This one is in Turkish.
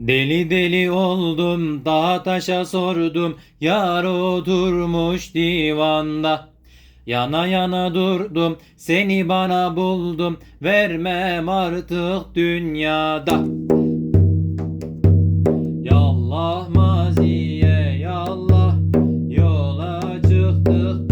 Deli deli oldum dağ taşa sordum yar oturmuş divanda. Yana yana durdum seni bana buldum vermem artık dünyada. Yallah maziye yallah yola çıktık.